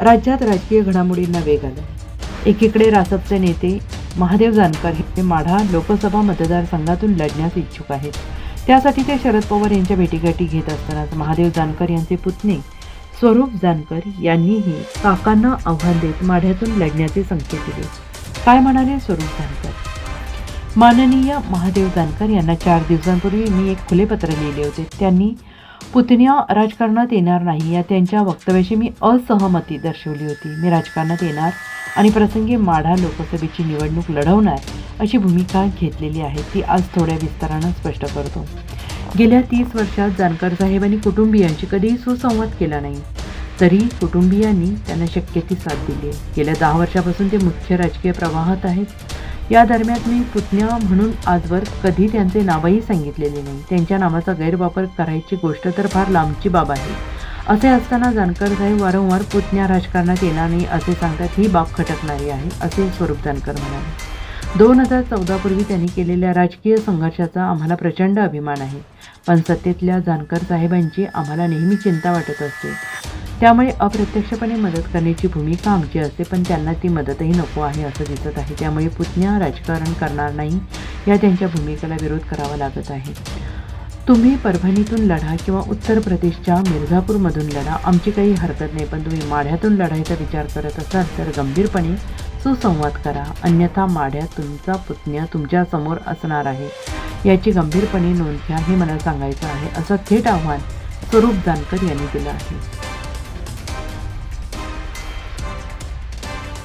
राज्यात राजकीय घडामोडींना वेग आला एकीकडे रासपचे नेते महादेव जानकर हे माढा लोकसभा मतदारसंघातून लढण्यास इच्छुक आहेत. त्यासाठी ते शरद पवार यांच्या भेटीगाठी घेत असतानाच महादेव जानकर यांचे पुतणे स्वरूप जानकर यांनीही काकांना आव्हान देत माढ्यातून लढण्याचे संकेत दिले. काय म्हणाले स्वरूप जानकर? माननीय महादेव जानकर यांना चार दिवसांपूर्वी मी एक खुले पत्र लिहिले होते. त्यांनी पुतण्या राजकारणात येणार नाही या त्यांच्या वक्तव्याशी मी असहमती दर्शवली होती. मी राजकारणात येणार आणि प्रसंगी माढा लोकसभेची निवडणूक लढवणार अशी भूमिका घेतलेली आहे ती आज थोड्या विस्तारानं स्पष्ट करतो. गेल्या तीस वर्षात जानकर साहेबांनी कुटुंबियांशी कधीही सुसंवाद केला नाही तरी कुटुंबियांनी त्यांना शक्य ती साथ दिली आहे. गेल्या दहा वर्षापासून ते मुख्य राजकीय प्रवाहात आहेत. या दरम्यान मी पुतण्या म्हणून आजवर कधी त्यांचे नावही सांगितलेले नाही. त्यांच्या नावाचा गैरवापर करायची गोष्ट तर फार लांबची बाब आहे. असे असताना जानकर साहेब वारंवार पुतण्या राजकारणात येणार नाही असे सांगतात ही बाब खटकणारी आहे असे स्वरूप जानकर म्हणाले. दोन हजार चौदापूर्वी त्यांनी केलेल्या राजकीय संघर्षाचा आम्हाला प्रचंड अभिमान आहे. पण सत्तेतल्या जानकर साहेबांची आम्हाला नेहमी चिंता वाटत असते. त्यामुळे अप्रत्यक्षपणे मदत करण्याची भूमिका आमची असते पण त्यांना ती मदतही नको आहे असं दिसत आहे. त्यामुळे पुतण्या राजकारण करणार नाही या त्यांच्या भूमिकेला विरोध करावा लागत आहे. तुम्ही परभणीतून लढा किंवा उत्तर प्रदेशच्या मिर्झापूरमधून लढा आमची काही हरकत नाही पण तुम्ही माढ्यातून लढायचा विचार करत असाल तर गंभीरपणे सुसंवाद करा. अन्यथा माढ्यात तुमचा पुतण्या तुमच्यासमोर असणार आहे. याची गंभीरपणे नोंद घ्या हे मला सांगायचं आहे असं थेट आव्हान स्वरूप जानकर यांनी दिलं आहे.